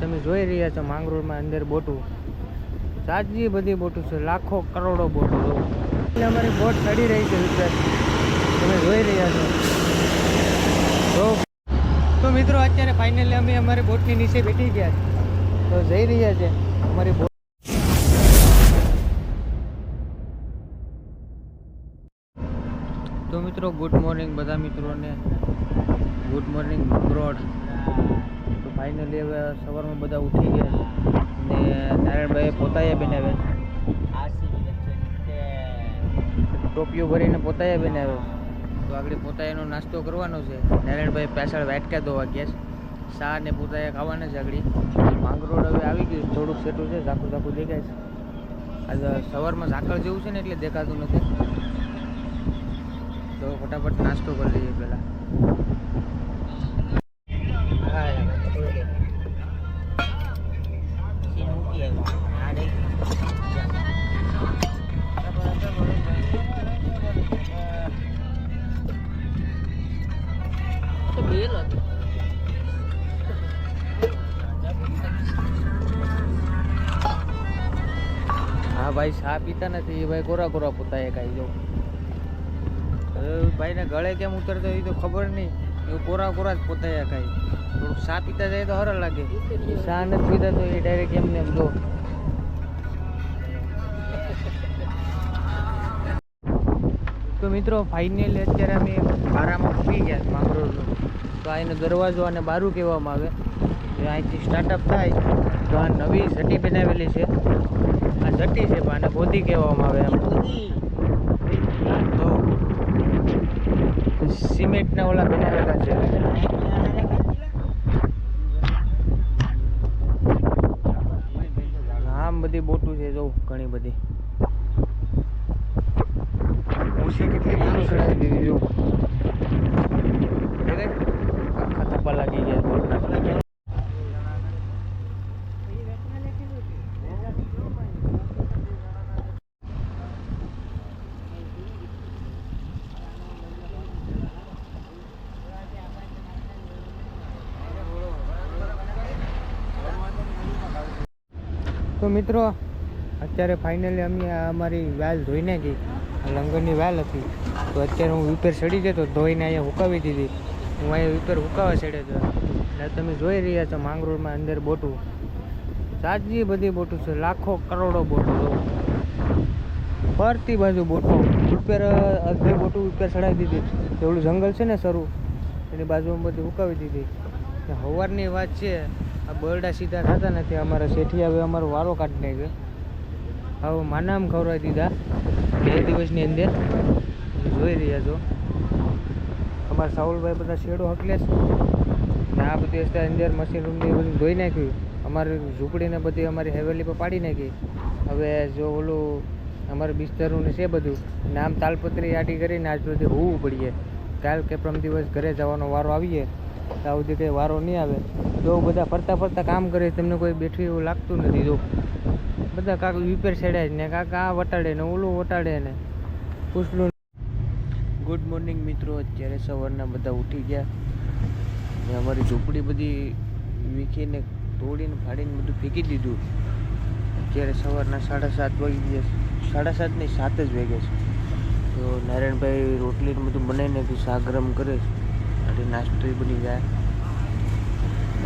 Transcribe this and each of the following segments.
તમે જોઈ રહ્યા છો માંગરોળમાં અંદર બોટું. સાજી બધી બોટું છે, લાખો કરોડો બોટું એટલે અમારી બોટ ચડી રહી છે વિચાર. તમે જોઈ રહ્યા છો. તો મિત્રો, અત્યારે ફાઇનલી અમે અમારી બોટની નીચે બેઠી ગયા તો જઈ રહ્યા છે. અમારી બોટ મિત્રો ગુડ મોર્નિંગ બધા મિત્રોને. ગુડ મોર્નિંગ બ્રોડ તો ફાઇનલી હવે સવારમાં બધા ઉઠી ગયા ને નારાયણભાઈ પોતાએ બનાવ્યા ટોપીઓ ભરીને પોતાએ બનાવ્યો. તો આગળ પોતાએનો નાસ્તો કરવાનો છે. નારાયણભાઈ પાછળ વાટકા ધોવા ગયા છે. શા ને પોતાએ ખાવાના છે આગળ. માંગરોળ હવે આવી ગયું થોડુંક સેટું છે ઝાખું ઝાખું દેખાય છે. આજે સવારમાં ઝાકળ જેવું છે ને એટલે દેખાતું નથી. તો ફટાફટ નાસ્તો કરી લઈએ પેલા હા ભાઈ ચા પીતા નથી. એ ભાઈ કોરા કોરા પોતા કાંઈ જો ભાઈને ગળે કેમ ઉતરતો એ તો ખબર નહીં. એ કોરા કોરા જ પોતાયા ખાય થોડુંક સા પીતા જાય તો હરળ લાગે. સા નથી પીતા તો એ ડાયરેક્ટ એમને એમ જો. તો મિત્રો ફાઇનલી અત્યારે અમે બારામાં પી ગયા માંગરોળનો. તો આ એનો દરવાજો અને બારું કહેવામાં આવે. અહીંથી સ્ટાર્ટઅપ થાય. તો આ નવી જટી બનાવેલી છે. આ જટી છે પણ આને ગોદી કહેવામાં આવે એમ. તો સિમેન્ટના ઓલા બનાવેલા છે. આમ બધી બોટું છે જો ઘણી બધી. ઉસી કેટલી બધું ચડાવી દીધી જો દેખાય? આખા થપ્પા લાગી ગયા બોટના તો મિત્રો, અત્યારે ફાઇનલી અમે અમારી વાલ ધોઈ નાખી. લંગરની વાલ હતી. તો અત્યારે હું વિપેર ચડી ગયો તો ધોઈને અહીંયા હુકાવી દીધી. હું અહીંયા વિપેર હુકાવા ચડ્યો હતો એટલે તમે જોઈ રહ્યા છો માંગરોળમાં અંદર બોટું. સાજી બધી બોટું છે. લાખો કરોડો બોટું ફરતી બાજુ બોટો. ઉપર અડધી બોટું ઉપર ચડાવી દીધી. જેવડું જંગલ છે ને સરું એની બાજુમાં બધી ઉકાવી દીધી. સવારની વાત છે. આ બરડા સીધા થતા નથી. અમારા શેઠી હવે અમારો વારો કાઢી નાખ્યો. હવે માનામ ખવડાવી દીધા બે દિવસની અંદર. જોઈ રહ્યા છો. અમારા સાહુલભાઈ બધા શેડો હકલે ને આ બધી રસ્તા અંદર મશીન રૂમની બધું ધોઈ નાખ્યું. અમારી ઝૂંપડીને બધી અમારી હવેલી પર પાડી નાખી. હવે જો ઓલું અમારે બિસ્તરું ને છે બધું, ને આમ તાલપત્રી આડી કરીને આજ બધી હોવું પડીએ કાલ કે પ્રમ દિવસ ઘરે જવાનો વારો આવીએ. ત્યાં સુધી કંઈ વારો નહીં આવે જો બધા ફરતા ફરતા કામ કરે, તમને કોઈ બેઠું એવું લાગતું નથી, જો. બધા કાંક વિપેર છેડ્યા જ ને, કાંક આ વટાડે ને, ઓલું વટાડે ને. પૂછલું ગુડ મોર્નિંગ મિત્રો, અત્યારે સવારના બધા ઉઠી ગયા. ને અમારી ઝૂંપડી બધી વીખીને, તોડીને, ફાડીને બધું ફેંકી દીધું. અત્યારે સવારના સાડા સાત વાગી ગયા સાડા સાત નહીં, સાત જ વાગ્યા છે. તો નારાયણભાઈ રોટલીને બધું બનાવીને શાક ગરમ કરે છે. અને નાસ્તો બની જાય.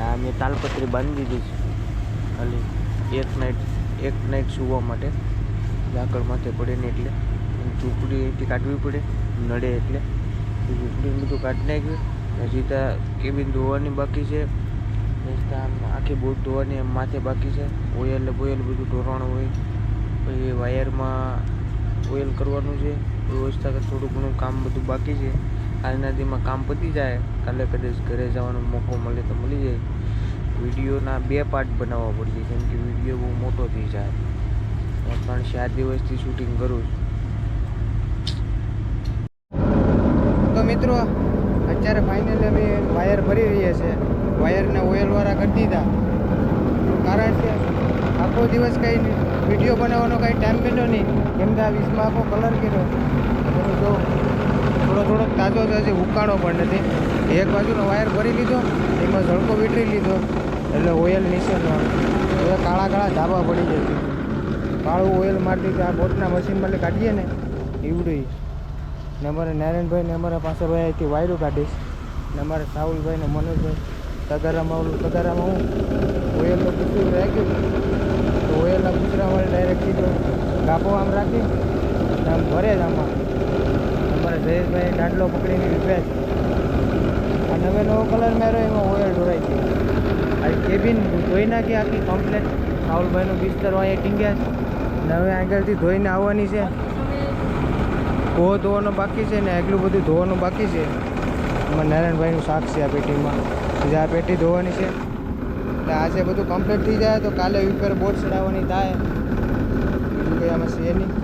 આ મેં તાલપત્રી બાંધી દીધી છે. ખાલી એક નાઇટ એક નાઇટ સૂવા માટે. લાકડ માથે પડે ને એટલે. ઝૂંપડી અહીંથી કાઢવી પડે, નડે એટલે. ઝૂંપડી બધું કાઢી નાખ્યું. હજી ત્યાં કેબિન ધોવાની બાકી છે. આમ આખી બોટ ધોવાની માથે બાકી છે. ઓઇલ બોયલ બધું ધોરણ હોય. પછી વાયરમાં ઓઇલ કરવાનું છે. વ્યવસ્થા થોડું ઘણું કામ બધું બાકી છે. આજના દીમાં કામ પતી જાય, કાલે કદાચ ઘરે જવાનો મોકો મળે તો મળી જાય. વિડીયોના બે પાર્ટ બનાવવા પડશે કેમ કે વીડિયો બહુ મોટો થઈ જાય. હું ત્રણ ચાર દિવસથી શૂટિંગ કરું છું. તો મિત્રો, અત્યારે ફાઇનલી અમે વાયર ભરી રહ્યા છે. વાયરને ઓઇલવાળા કરી દીધા. કારણ કે આખો દિવસ કંઈ વીડિયો બનાવવાનો કાંઈ ટાઈમ મળ્યો નહીં. કેમ કે આ વીસમાં આખો કલર કર્યો. જો થોડો થોડો તાજો છે ઉકાળો પણ નથી. એક બાજુનો વાયર ભરી લીધો, એમાં ઝળકો વીટરી લીધો, એટલે ઓઇલ નીચે હવે કાળા કાળા ધાબા પડી જાય કાળું ઓઇલ મારતી આ બોટના મશીનમાં એટલે કાઢીએ ને એવડી ને અમારે નારાયણભાઈ ને અમારા પાસે ભાઈ અહીંથી વાયરું કાઢીશ. ને અમારે સાહુલભાઈ ને મનોજભાઈ તગારામાં ઓલું તગારામાં હું ઓઇલનું પૂછ્યું રાખ્યું. તો ઓઇલના પૂછરામાં ડાયરેક્ટ સીધો ગાપો આમ રાખી આમ ભરે જ આમાં. જયેશભાઈ દાંડલો પકડીને વિભે છે. આ નવે નવો કલર મેરો એમાં ઓયલ ઢોળાઈ છે આ કેબિન ધોઈ નાખી, આખી કમ્પ્લેટ રાહુલભાઈનું બિસ્તર અહીંયા ટીંગ્યા છે. ને હવે આગળથી ધોઈને આવવાની છે. ધોવો ધોવાનું બાકી છે ને એટલું બધું ધોવાનું બાકી છે. એમાં નારાયણભાઈનું શાક છે આ પેટીમાં. બીજા આ પેટી ધોવાની છે. એટલે આજે બધું કમ્પ્લીટ થઈ જાય તો કાલે ઉપર બોટ ચડાવવાની થાય. બીજું કંઈ આમાં છે નહીં.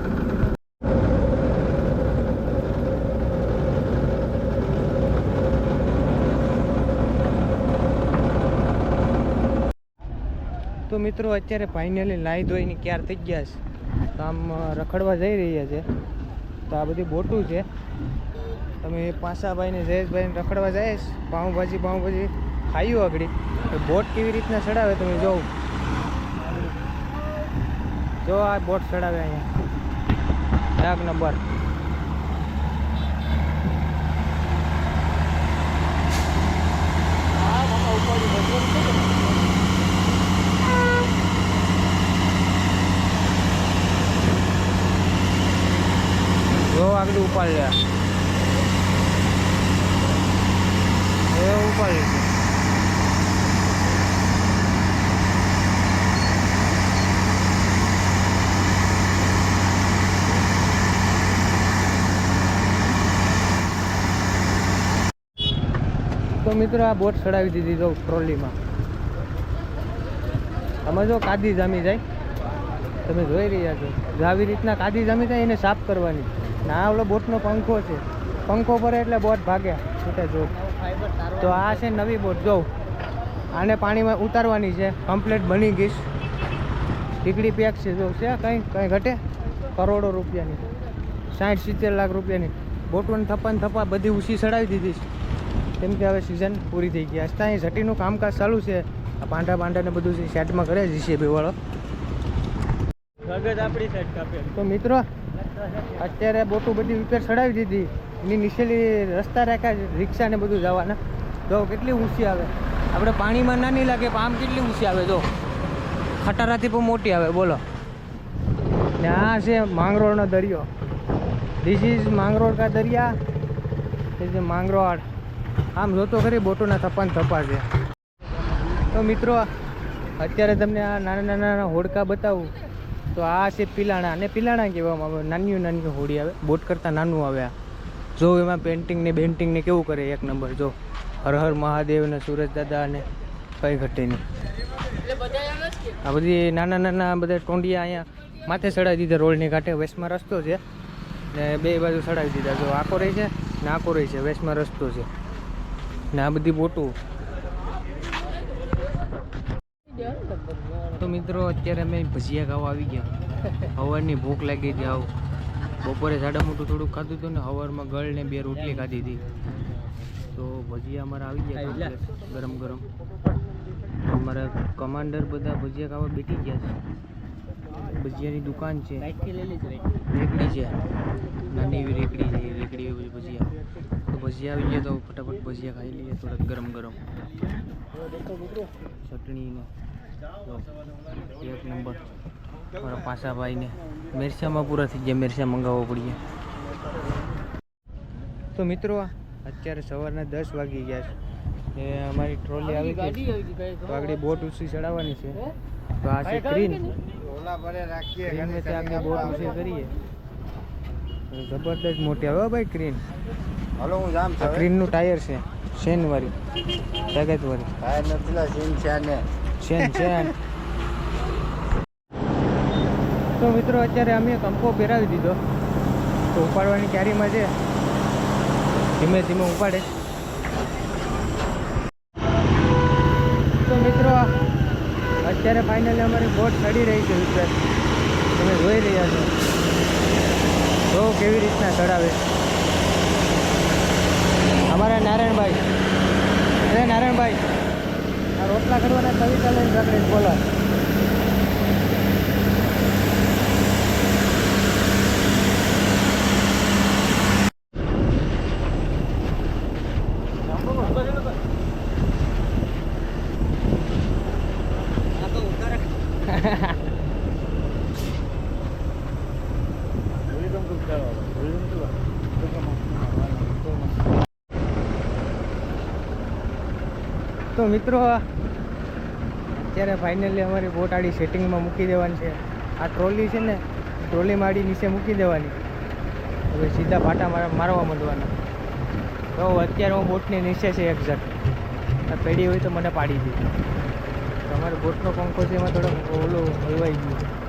તો મિત્રો અત્યારે ફાઇનલી નાહી ધોઈને ક્યાર થઈ ગયા છે. તો આમ રખડવા જઈ રહ્યા છે. તો આ બધી બોટું છે. તમે પાસાભાઈને, જયેશભાઈને રખડવા જાય પાઉંભાજી પાઉંભાજી ખાયું આગળ. બોટ કેવી રીતના ચડાવે તમે જોવો જો આ બોટ ચડાવે અહીંયા. એક નંબર. જો આગળ ઉપાડ લે. એ ઉપાડ છે તો મિત્રો આ બોટ ચડાવી દીધી જો ટ્રોલીમાં. આમાં જો કાદી જામી જાય. તમે જોઈ રહ્યા છો. આવી રીતના કાદી જામી જાય, એને સાફ કરવાની. ને ઓલો બોટનો પંખો છે. પંખો પડે એટલે બોટ ભાગે. છૂટે જો. તો આ છે નવી બોટ. જો. આને પાણીમાં ઉતારવાની છે. કમ્પ્લેટ બની ગઈશ ટીકડી પેક છે. જો છે કંઈ કંઈ ઘટે? કરોડો રૂપિયાની. સાઠ સિત્તેર લાખ રૂપિયાની. બોટવન થપ્પા ને થપ્પા બધી ઉછી ચડાવી દીધી છે. કેમ કે હવે સિઝન પૂરી થઈ ગઈ. અહીં ઝટીનું કામકાજ ચાલુ છે. આ પાંડા પાંડાને બધું સેટમાં કરે જીસીબી વાળો. આપણી સાઈડ કાપે. તો મિત્રો અત્યારે બોટું બધી રિપેર ચડાવી દીધી. એની નીચેલી રસ્તા રાખ્યા રિક્ષાને બધું જવાના. જો, કેટલી ઊંચી આવે. આપણે પાણીમાં ના નહીં લાગે આમ કેટલી ઊંચી આવે, જો. ખટારાથી પણ મોટી આવે, બોલો. ને આ છે માંગરોળનો દરિયો. ધીસ ઇઝ માંગરોળ કા દરિયા? This is Mangrol. આમ જોતો ખરી બોટોના થપાન થપા છે. તો મિત્રો, અત્યારે તમને આ નાના નાના હોડકા બતાવું. તો આ છે પિલાણા અને પિલાણા કહેવામાં આવે. નાની નાની હોડી આવે. બોટ કરતાં નાનું આવે આ. જો એમાં પેન્ટિંગ ને બેન્ટિંગ ને કેવું કરે એક નંબર જો. હર હર મહાદેવ ને સુરજ દાદા ને કઈ ઘટે નહીં. આ બધી નાના નાના બધા ટોંડિયા અહીંયા માથે ચડાવી દીધા રોડની કાંઠે. વેસ્ટમાં રસ્તો છે ને બે બાજુ ચડાવી દીધા. જો આખો રહી છે ને આખો રહી છે. વેસ્ટમાં રસ્તો છે ને આ બધી બોટું તો મિત્રો અત્યારે અમે ભજીયા ખાવા આવી ગયા. સવારની ભૂખ લાગી હતી આવ. બપોરે સાડા મોટું થોડુંક ખાધું હતું ને હવારમાં ગળ ને બે રોટલી ખાધી હતી. તો ભજીયા અમારા આવી ગયા ગરમ ગરમ. અમારા કમાન્ડર બધા ભજીયા ખાવા બેઠી ગયા છે. ભજીયાની દુકાન છે. રેકડી છે. નાની એવી રેકડી છે રેકડી એવી ભજીયા. તો ભજીયા આવી ગયા તો ફટાફટ ભજીયા ખાઈ લઈએ થોડાક ગરમ ગરમ. ચટણી ને જો, એક નંબર. મારા પાસા ભાઈને મિરચામાં પૂરા થઈ ગયા. મેરસા મંગાવવો પડીએ તો મિત્રો અત્યારે સવારના દસ વાગી ગયા છે. એ અમારી ટ્રોલી આવી ગઈ. તો આગળ બોટ ઉછી ચડાવવાની છે. તો આ છે ક્રીન. ક્રીનને ત્યાં આગળ બોટ ઉછી કરીએ. જબરદસ્ત મોટી આવે ભાઈ ક્રીન. હલો હું જામ ક્રીનનું ટાયર છે. શેન વાળી તાકાત વાળી ટાયર નથી શેન છે શેન શેન તો મિત્રો, અત્યારે અમે કંપો પહેરાવી દીધો. તો ઉપાડવાની ક્યારીમાં છે? ધીમે ધીમે ઉપાડે. તો મિત્રો, અત્યારે ફાઇનલી અમારી બોટ ચડી રહી છે ઉપર તમે જોઈ રહ્યા છો. જો કેવી રીતના ચડાવે? અમારા નારાયણભાઈ. અરે, નારાયણભાઈ. રોટલા કરવાના કવિ લઈને રખડીને બોલો તો મિત્રો અત્યારે ફાઇનલી અમારી બોટ આડી સેટિંગમાં મૂકી દેવાની છે. આ ટ્રોલી છે ને ટ્રોલી માડી નીચે મૂકી દેવાની. હવે સીધા પાટા મારા મારવા માંડવાના. તો અત્યારે હું બોટની નીચે છે એક્ઝેક્ટ આ પેઢી હોય તો મને પાડી દીધી તમારે બોટનો પંખો છે એમાં થોડો ઓલું હલવાઈ ગયું.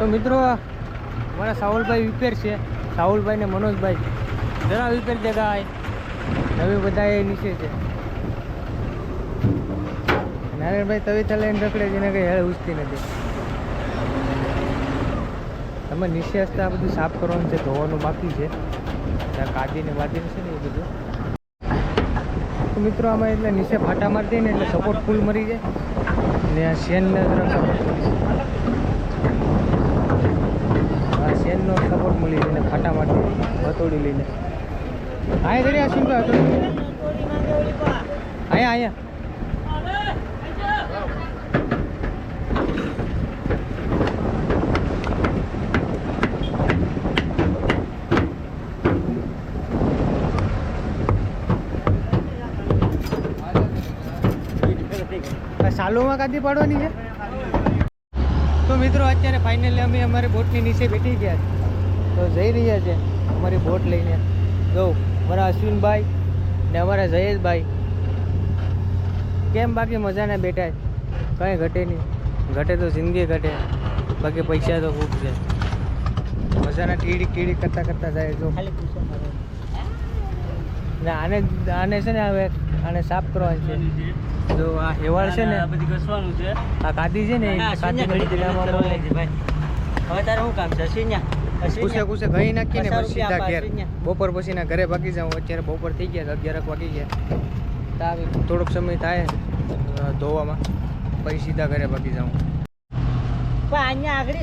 તો મિત્રો મારા સાહુલભાઈ વિપેર છે. સાહુલભાઈ ને મનોજભાઈ. જરા વિપેર જગાય નવી બધા એ નીચે છે. નારાયણભાઈ તવીથા લઈને રખડે એને કંઈ હેળ ઉચતી નથી. તમે નીચે હસતા આ બધું સાફ કરવાનું છે, ધોવાનું બાકી છે. ત્યાં કાદીને વાદીને છે ને એ બધું. મિત્રો, આમાં એટલે નીચે ફાટા મારી દઈએ ને એટલે સપોર્ટ ફૂલ મરી જાય. ને આ શેનને તરફ સપોર્ટ મળી આ શેનનો સપોર્ટ મળી જાય ને ફાટા મારી હથોડી લઈને. આયા દરિયા શું કહે અહીંયા અહીંયા. આ સાલુમાં કાદી પાડવાની છે? તો મિત્રો, અત્યારે ફાઇનલી અમે અમારી બોટની નીચે બેઠી ગયા તો જઈ રહ્યા છે. અમારી બોટ લઈને જો મારા અશ્વિનભાઈ ને અમારા જયેશભાઈ. કેમ બાકી મજાને બેઠા? છે કંઈ ઘટે નહીં. ઘટે તો જિંદગી ઘટે. બાકી પૈસા તો ખૂબ છે. મજાના ટીડી ટીડી કરતા કરતા જાય જો. ને આને આને છે ને હવે આને સાફ કરવાનું છે. જો આ હેવાળ છે ને બધી ઘસવાનું છે. આ કાદી છે ને કાદી ભાઈ. હવે તારે શું કામ છે? શૂન્ય કુસે કુસે ઘઈ નાખીને ને પછી સીધા ઘેર. બપોર પછી ના ઘરે ભાગી જાઉં. અત્યારે બપોર થઈ ગયા અગિયાર વાગી ગયા. તો થોડોક સમય થાય ધોવામાં. પછી સીધા ઘરે ભાગી જાઉં. પણ અહીંયા આગળ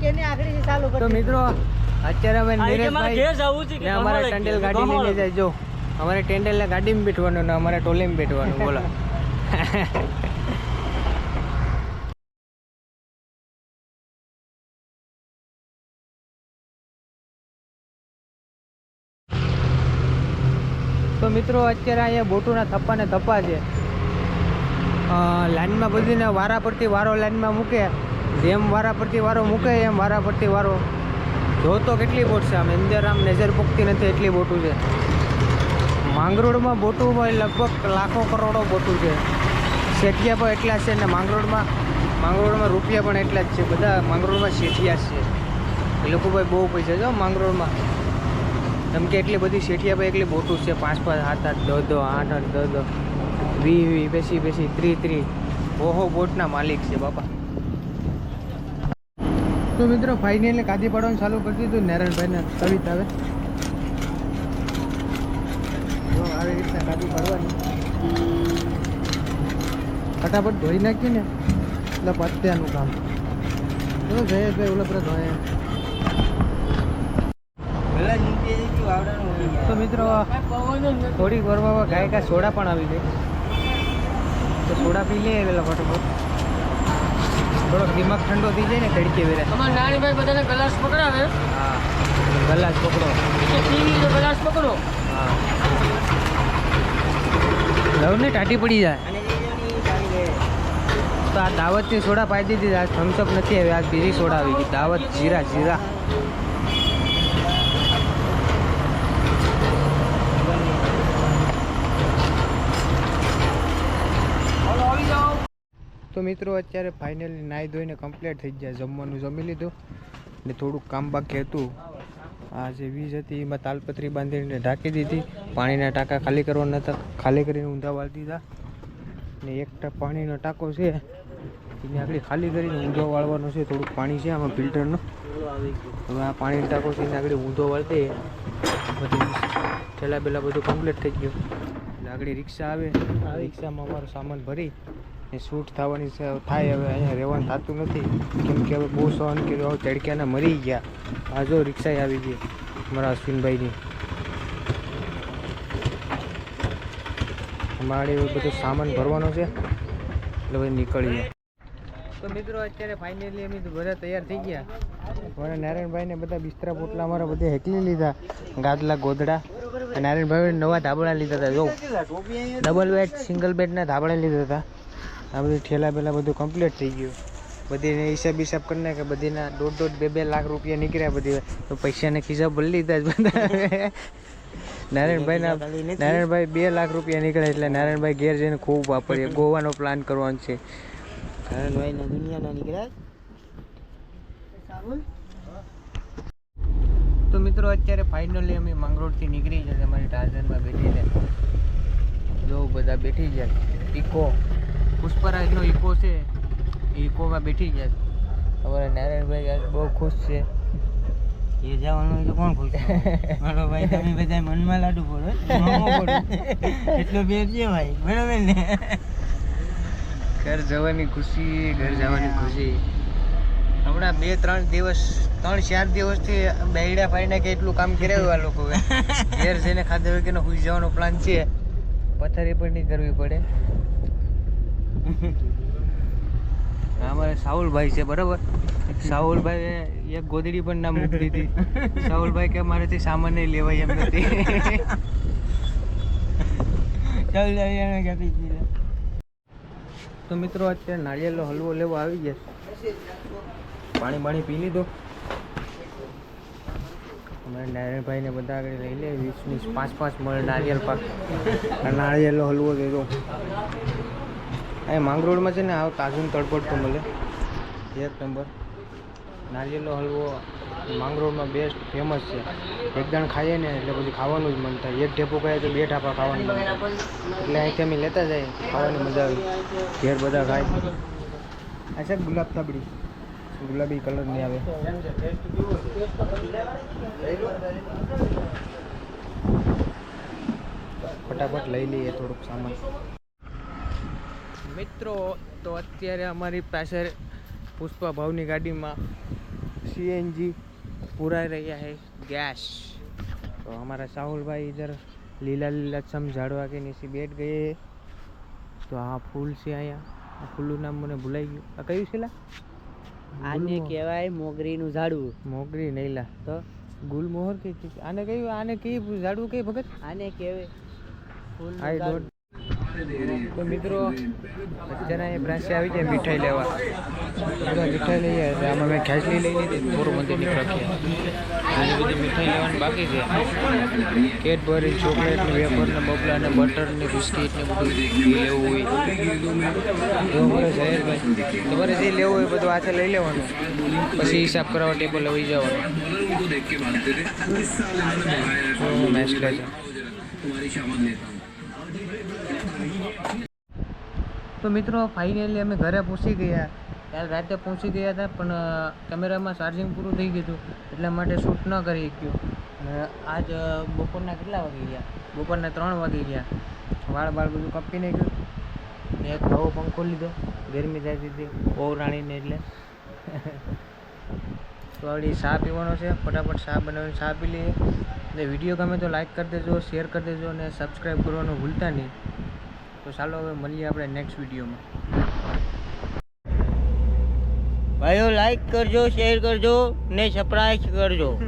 છે ના? આગળ ચાલુ તો મિત્રો અત્યારે અમે નીરજભાઈ અમારે ટેન્ડેલ ગાડી લઈને જાય જો અમારે ટેન્ડલ ગાડીમાં બેઠવાનું ને અમારે ટોલીમાં બેઠવાનું બોલો. મિત્રો, અત્યારે અહીંયા બોટુના થપ્પા ને થપ્પા છે. લાઇનમાં બધીને વારા પરથી વારો લાઇનમાં મૂકે. જેમ વારા પરથી વારો મૂકે, એમ વારા. પરથી વારો જોતો કેટલી બોટ છે આમ. અંદર આમ નજર પૂકતી નથી એટલી બોટું છે. માંગરોળમાં બોટુમાં લગભગ લાખો કરોડો બોટું છે. શેઠિયા પણ એટલા જ છે ને માંગરોળમાં. માંગરોળમાં રૂપિયા પણ એટલા જ છે. બધા માંગરોળમાં શેઠિયા જ છે. એ લોકો ભાઈ બહુ પૈસા છે માંગરોળમાં. એમ કે એટલી બધી શેઠિયા ભાઈ એટલી બોટું છે, પાંચ પાંચ, સાત, આઠ, દસ દસ, આઠ આઠ, દસ દસ વી વી બેસી બેસી ત્રી ત્રી ઓહો, બોટના માલિક છે બાપા. તો મિત્રો એટલે કાદી પાડવાનું ચાલુ કરી દીધું. નારાયણભાઈને કવિતા આવે. આવી રીતના કાદી પાડવાની. ફટાફટ ધોઈ નાખીએ ને એટલે પત્યાનું કામ. જયેશભાઈ ઓલા પર ધોયા. તો મિત્રો થોડીક વારમાં ગાય કા સોડા પણ આવી ગઈ. તો સોડા પી લઈએ પેલા ફટાફટ. થોડોક દિમાગ ઠંડો થઈ જાય ને તડકે વેરે. નાની નાનીભાઈ બધાને ગ્લાસ પકડાવે? હા ગલાસ પકડો. ગ્લાસ પકડો. હા. લવને ટાટી પડી જાય. તો આ દાવતની સોડા પાઈ દીધી આ થમ્સઅપ નથી આવી આજ બીજી સોડા આવી ગઈ. દાવત જીરા જીરા. તો મિત્રો, અત્યારે ફાઇનલી નાહી ધોઈને કમ્પ્લીટ થઈ જાય જમવાનું જમી લીધું ને થોડુંક કામ બાકી હતું. આ જે વીજ હતી, એમાં તાલપત્રી બાંધીને ઢાંકી દીધી. પાણીના ટાંકા ખાલી કરવાના હતા ખાલી કરીને ઊંધા વાળી દીધા. ને એક પાણીનો ટાંકો છે, એને આગળ ખાલી કરીને ઊંધો વાળવાનો છે. થોડુંક પાણી છે આમાં ફિલ્ટરનું. હવે આ પાણીનો ટાંકો છે, એને આગળ ઊંધો વાળતી બધું ઠેલા બેલા બધું કમ્પ્લીટ થઈ ગયું. એટલે આગળ રિક્ષા આવે. આ રિક્ષામાં અમારો સામાન ભરી શૂટ થવાની છે થાય હવે અહીંયા રહેવાનું થતું નથી. કેમ કે હવે બહુ સહન કર્યો હવે તડક્યાના મરી ગયા. આ જો રિક્ષા આવી ગઈ મારા અશ્વિનભાઈની અમારે એવું બધું સામાન ભરવાનો છે એટલે ભાઈ નીકળીએ. તો મિત્રો અત્યારે ફાઇનલી અમે બધા તૈયાર થઈ ગયા. મારે નારાયણભાઈને બધા બિસ્તરા પોટલા અમારા બધા હેકલી લીધા ગાદલા ગોદડા. અને નારાયણભાઈ નવા ધાબળા લીધા હતા જો. ડબલ બેડ સિંગલ બેડના ધાબળા લીધા હતા. આ બધું ઠેલા બેલા બધું કમ્પ્લીટ થઈ ગયું. બધીને હિસાબ હિસાબ કરી કે બધીના દોઢ દોઢ બે બે લાખ રૂપિયા નીકળ્યા બધી તો પૈસાને ખિસ્સા ભરી લીધા જ બધા. નારાયણભાઈના નારાયણભાઈ બે લાખ રૂપિયા નીકળે એટલે નારાયણભાઈ ઘેર જઈને ખૂબ વાપરીએ. ગોવાનો પ્લાન કરવાનો છે. નારાયણભાઈ દુનિયાના નીકળ્યા? તો મિત્રો અત્યારે ફાઇનલી અમે માંગરોળથી નીકળી જાય અમારી ટાર્ઝનમાં બેઠી જાય જો બધા બેઠી જાય ઇકો. પુષ્પરાજનો ઇકો છે એ ઇકોમાં બેઠી ગયા અમારા નારાયણભાઈ બહુ ખુશ છે. એ જવાનું તો કોણ ખુશ મારો ભાઈ તમે બધા મનમાં લાડુ પડો એટલો બેર છે ભાઈ બરાબર ને? ઘર જવાની ખુશી ઘર જવાની ખુશી. હમણાં બે ત્રણ દિવસ ત્રણ ચાર દિવસથી બેડા ફાડીને કે એટલું કામ કર્યા આ લોકોએ ઘેર જઈને ખાધા વગરનો હુઈ જવાનો પ્લાન છે. પથારી પણ નહીં કરવી પડે. અમારે સાહુલભાઈ છે બરાબર? સાહુલભાઈ એક ગોદડી પણ ના મૂકી દીધી. સાહુલભાઈ કે મારેથી સામાન નહીં લેવાય એમ નથી. તો મિત્રો અત્યારે નાળિયેરનો હલવો લેવા આવી ગયા. પાણી પાણી પી લીધો. અમારે નારાયણભાઈને બધા આગળ લઈ લે વીસ વીસ પાંચ પાંચ મળે નાળિયેર પાક. નાળિયેરનો હલવો લીધો. અહીં માંગરોળમાં છે ને આવો તાજું તડપડતો મળે. એક નંબર નારિયેળનો હલવો માંગરોળમાં બેસ્ટ ફેમસ છે. એક દાણ ખાઈએ ને, એટલે પછી ખાવાનું જ મન થાય. એક ઢેપો ખાઈએ તો બે ઢાપા ખાવાનું મન થાય. એટલે અહીંથી અમે લેતા જઈએ ખાવાની મજા આવી. ઘેર બધા ખાય. આ છે ગુલાબ થાબડી. ગુલાબી કલર નહીં આવે. ફટાફટ લઈ લઈએ થોડુંક સામાન. મિત્રો તો અત્યારે અમારી પાસે પુષ્પા ભાવની ગાડીમાં સીએનજી પુરાઈ રહ્યા છે ગેસ તો અમારા સાહુલભાઈ ઇધર લીલા લીલા સમજાડવા કે નીચે બેઠ ગયે તો આ ફૂલ છે અહીંયા. આ ફૂલનું નામ મને ભૂલાઈ ગયું. આ કયું છે લા? આને કહેવાય મોગરીનું ઝાડવું. મોગરી નહીલા તો? ગુલમોહર કે આને કયું આને કયું ઝાડવું કઈ ભગત? આને કહેવાય ફૂલ આઈ ડોન્ટ તો મિત્રો અત્યારે બ્રાન્ચે આવી જાય મીઠાઈ લેવા. તો બધા મીઠાઈ લઈએ એટલે આમાં મેં ખેંચલી લઈ લીધી પોરબંદરની પ્રખ્યાત બધી મીઠાઈ લેવાની બાકી છે. કેડબરી ચોકલેટ ને વેફર ને બબલા ને બટર ને ને બધું લેવું હોય. જો અમારે જાહેરભાઈ તમારે જે લેવું હોય બધું હાથે લઈ લેવાનું. પછી હિસાબ કરાવવા ટેબલ લઈ જવાનું. જો મેસલે છે તો મિત્રો ફાઇનલી અમે ઘરે પહોંચી ગયા. કાલ રાતે પહોંચી ગયા હતા, પણ કેમેરામાં ચાર્જિંગ પૂરું થઈ ગયું હતું, એટલા માટે શૂટ ન કરી શક્યું. અને આજ બપોરના કેટલા વાગી ગયા? બપોરના ત્રણ વાગી ગયા. વાળ બાળ બધું કપી નાખ્યું. ને એક નવો પંખો લીધો. ગરમી થતી હતી, ઓવરાણીને એટલે. તો આવડી ચા પીવાનો છે. ફટાફટ ચા બનાવીને ચા પી લઈએ. ને વીડિયો ગમે તો લાઈક કરી દેજો શેર કરી દેજો, અને સબસ્ક્રાઈબ કરવાનું ભૂલતા નહીં. તો ચાલો હવે મળીએ આપણે નેક્સ્ટ વિડીયોમાં ભાઈઓ લાઈક કરજો શેર કરજો ને સપ્રાઈઝ કરજો.